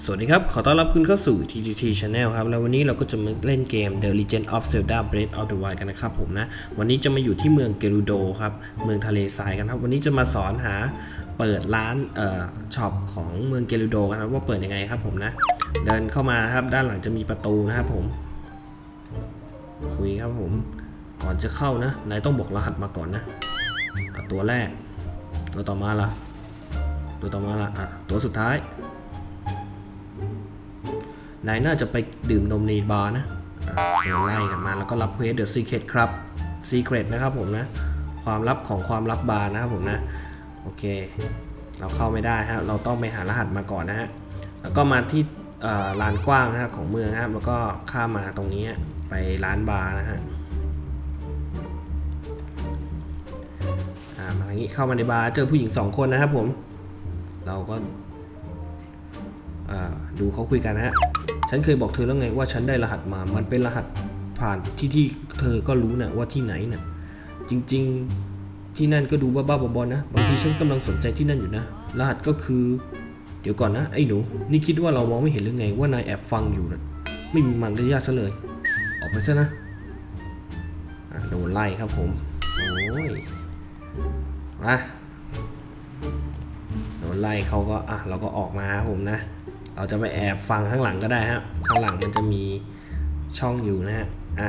สวัสดีครับ ขอต้อนรับคุณเข้าสู่ TTT Channel ครับ แล้ววันนี้เราก็จะมาเล่นเกม The Legend of Zelda Breath of the Wild กันนะครับผมนะ วันนี้จะมาอยู่ที่เมืองเกรูโดครับ เมืองทะเลทรายกันครับ วันนี้จะมาสอนหาเปิดร้านเอ่อช็อปของเมืองเกรูโดกันครับว่าเปิดยังไงครับผมนะ เดินเข้ามานะครับ ด้านหลังจะมีประตูนะครับผม คุยครับผม ก่อนจะเข้านะนายต้องบอกรหัสมาก่อนนะตัวแรก ตัวต่อมาล่ะ ตัวต่อมาล่ะอะตัวสุดท้าย นายน่าจะไปดื่มนมในบาร์นะเดินไล่กันมาแล้วก็รับเควสเดอะซีเครตครับซีเครตนะครับผมนะ ความลับของความลับบาร์นะครับผมนะ โอเค เราเข้าไม่ได้ฮะเราต้องไปหารหัสมาก่อนนะฮะ แล้วก็มาที่ลานกว้างนะฮะของเมืองนะครับ แล้วก็ข้ามมาตรงนี้ไปร้านบาร์นะฮะอามาอย่างนี้เข้ามาในบาร์เจอผู้หญิงสองคนนะครับผม เราก็ดูเขาคุยกันนะฮะ ฉันเคยบอกเธอแล้วไงว่าฉันได้รหัสมา มันเป็นรหัสผ่านที่ที่เธอก็รู้นะว่าที่ไหนนะจริงๆที่นั่นก็ดูบ้าๆบอๆนะ บางทีฉันกำลังสนใจที่นั่นอยู่นะ รหัสก็คือ เดี๋ยวก่อนนะ ไอ้หนู นี่คิดว่าเรามองไม่เห็นหรือไงว่านายแอบฟังอยู่นะไม่มีมันระยะซะเลย ออกไปซะนะอะโดนไล่ครับผม โอ้ย มา โดนไล่เขาก็อะเราก็ออกมาครับผมนะ เราจะไปแอบฟังข้างหลังก็ได้ฮะ ข้างหลังมันจะมีช่องอยู่นะฮะ อะ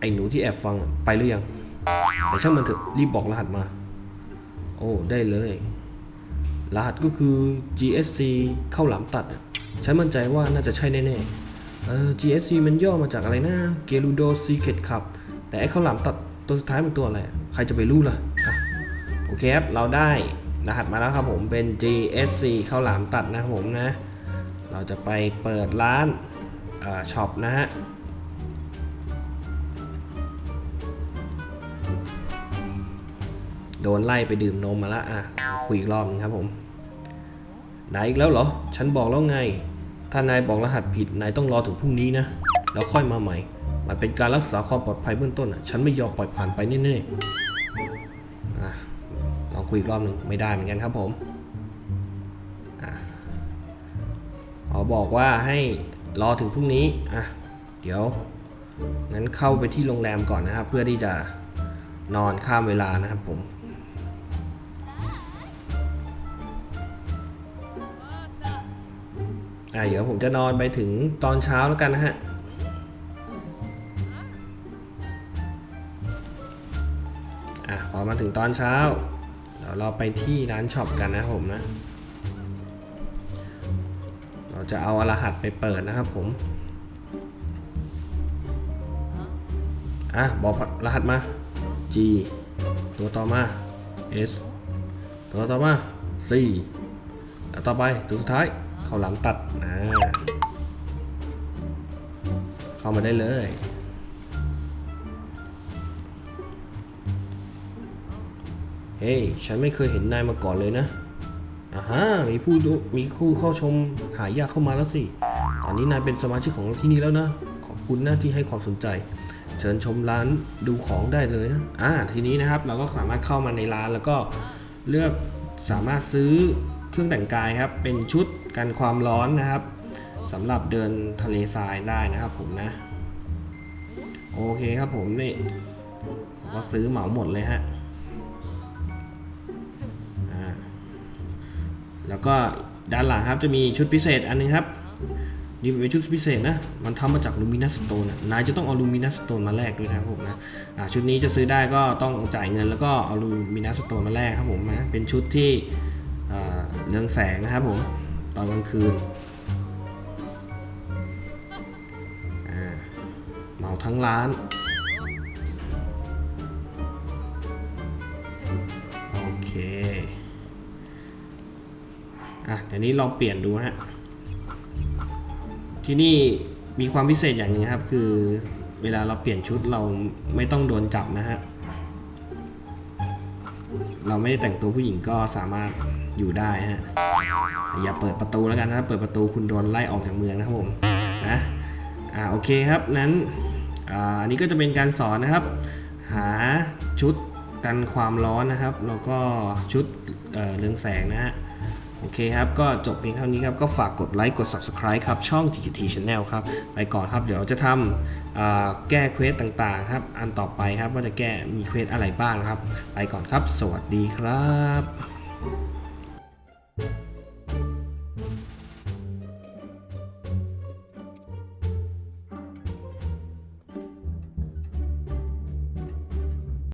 ไอ้หนูที่แอบฟังไปหรือยัง แต่ช่างมันเถอะรีบบอกรหัสมา โอ้ ได้เลย รหัสก็คือ GSC เข้าหลามตัด ฉันมั่นใจว่าน่าจะใช่แน่ๆ เออ GSC มันย่อมาจากอะไรนะ Gerudo Secret Club แต่ไอ้ข้าวหลามตัดตัวสุดท้ายมันตัวอะไร ใครจะไปรู้ล่ะ โอเคครับ เราได้ รหัสมาแล้วครับผมเป็น GSC ข้าวหลามตัดนะครับผมนะ เราจะไปเปิดร้านช็อปนะฮะโดนไล่ไปดื่มนมมาล้วอะคุยอีกรอบนึงครับผมนายอีกแล้วเหรอ ฉันบอกแล้วไง ถ้านายบอกรหัสผิดนายต้องรอถึงพรุ่งนี้นะ แล้วค่อยมาใหม่ มันเป็นการรักษาความปลอดภัยเบื้องต้นอะ ฉันไม่ยอมปล่อยผ่านไปแน่ๆอ่ คุยอีกรอบหนึ่งไม่ได้เหมือนกันครับผมอะเขาบอกว่าให้รอถึงพรุ่งนี้อะเดี๋ยวงั้นเข้าไปที่โรงแรมก่อนนะครับ เพื่อที่จะนอนข้ามเวลานะครับผมอะเดี๋ยวผมจะนอนไปถึงตอนเช้าแล้วกันนะฮะอะพอมาถึงตอนเช้า เดี๋ยวเราไปที่ร้านช็อปกันนะผมนะ เราจะเอารหัสไปเปิดนะครับผม อะ บอกรหัสมา G ตัวต่อมา S ตัวต่อมา C แล้วต่อไปตัวสุดท้าย เข้าหลังตัดนะ เข้ามาได้เลย เฮ้ย ฉันไม่เคยเห็นนายมาก่อนเลยนะอ่าฮะมีผู้มีคู่เข้าชมหายากเข้ามาแล้วสิ ตอนนี้นายเป็นสมาชิกของที่นี่แล้วนะ ขอบคุณนะที่ให้ความสนใจ เชิญชมร้านดูของได้เลยนะ อ่า ทีนี้นะครับเราก็สามารถเข้ามาในร้านแล้วก็เลือกสามารถซื้อเครื่องแต่งกายครับ เป็นชุดกันความร้อนนะครับสำหรับเดินทะเลทรายได้นะครับผมนะ โอเคครับผมนี่ก็ซื้อเหมาหมดเลยฮะ แล้วก็ด้านหลังครับจะมีชุดพิเศษอันนึงครับนี่เป็นชุดพิเศษนะ มันทำมาจากลูมินัสสโตนนายจะต้องเอาลูมินัสสโตนมาแลกด้วยนะครับผมนะชุดนี้จะซื้อได้ก็ต้องจ่ายเงินแล้วก็เอาลูมินัสสโตนมาแลกครับผมนะ เป็นชุดที่เรืองแสงนะครับผม ตอนกลางคืนเหมาทั้งร้าน เดี๋ยวนี้ลองเปลี่ยนดูฮะ ที่นี่มีความพิเศษอย่างหนึงครับ คือเวลาเราเปลี่ยนชุดเราไม่ต้องโดนจับนะฮะ เราไม่ได้แต่งตัวผู้หญิงก็สามารถอยู่ได้ฮะแต่อย่าเปิดประตูแล้วกันนะเปิดประตูคุณโดนไล่ออกจากเมืองนะครับผมนะอ่าโอเคครับนั้นอ่าอันนี้ก็จะเป็นการสอนนะครับ หาชุดกันความร้อนนะครับ แล้วก็ชุดเอ่อเรืองแสงนะฮะ โอเคครับ ก็จบเพียงเท่านี้ครับ ก็ฝากกดไลค์กด Subscribe ครับ ช่อง TGT Channel ครับ ไปก่อนครับ เดี๋ยวจะทำแก้เควสต่างๆ ครับ อันต่อไปครับว่าจะแก้มีเควสอะไรบ้างครับ ไปก่อนครับ สวัสดีครับ